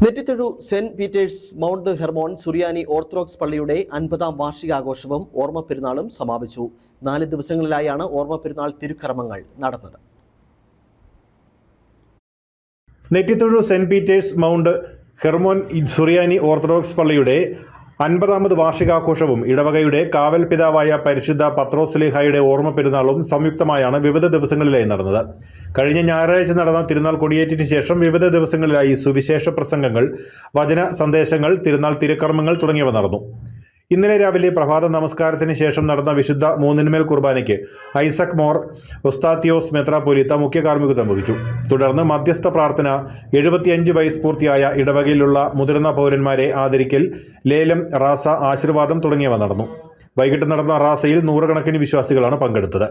നെറ്റിത്തൊഴു saint Peter's Mount Hermon സുറിയാനി orthodox പള്ളിയുടെ അൻപതാം വാർഷികാഘോഷവും ഓർമ്മ പെരുന്നാളും സമാപിച്ചു. നാല് ദിവസങ്ങളിലായാണ് ഓർമ്മ പെരുന്നാൾ തിരുക്കർമ്മങ്ങൾ നടന്നത്. നെറ്റിത്തൊഴു സെന്റ് പീറ്റേഴ്സ് മൗണ്ട് ഹെർമോൻ സുറിയാനി ഓർത്തഡോക്സ് പള്ളിയുടെ അൻപതാമത് വാർഷികാഘോഷവും ഇടവകയുടെ കാവൽ പിതാവായ പരിശുദ്ധ പത്രോസ്ലിഹായുടെ ഓർമ്മ പെരുന്നാളും സംയുക്തമായാണ് വിവിധ ദിവസങ്ങളിലായി നടന്നത്. കഴിഞ്ഞ ഞായറാഴ്ച നടന്ന തിരുനാൾ കൊടിയേറ്റിന് ശേഷം വിവിധ ദിവസങ്ങളിലായി സുവിശേഷ പ്രസംഗങ്ങൾ വചന സന്ദേശങ്ങൾ തിരുനാൾ തിരുക്കർമ്മങ്ങൾ തുടങ്ങിയവ നടന്നു. ഇന്നലെ രാവിലെ പ്രഭാത നമസ്കാരത്തിന് ശേഷം നടന്ന വിശുദ്ധ മൂന്നിന്മേൽ കുർബാനയ്ക്ക് ഐസക് മോർ ഒസ്താത്തിയോസ് മെത്രാപ്പൊലിത്ത മുഖ്യ കാർമ്മികത്വം വഹിച്ചു. തുടർന്ന് മധ്യസ്ഥ പ്രാർത്ഥന എഴുപത്തിയഞ്ച് വയസ്സ് പൂർത്തിയായ ഇടവകയിലുള്ള മുതിർന്ന പൗരന്മാരെ ആദരിക്കൽ ലേലം റാസ ആശീർവാദം തുടങ്ങിയവ നടന്നു. വൈകിട്ട് നടന്ന റാസയിൽ നൂറുകണക്കിന് വിശ്വാസികളാണ് പങ്കെടുത്തത്.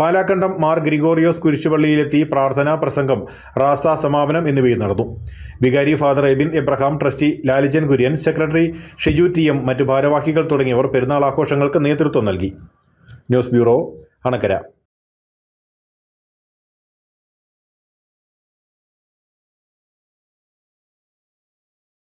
പാലാക്കണ്ടം മാർ ഗ്രിഗോറിയോസ് കുരിശുപള്ളിയിലെത്തി പ്രാർത്ഥനാ പ്രസംഗം റാസ സമാപനം എന്നിവയും നടന്നു. വികാരി father Ebin Abraham trustee Lalijan Kurian secretary Shiju T M മറ്റ് ഭാരവാഹികൾ തുടങ്ങിയവർ പെരുന്നാൾ ആഘോഷങ്ങൾക്ക് നേതൃത്വം നൽകി. News bureau Anakkara.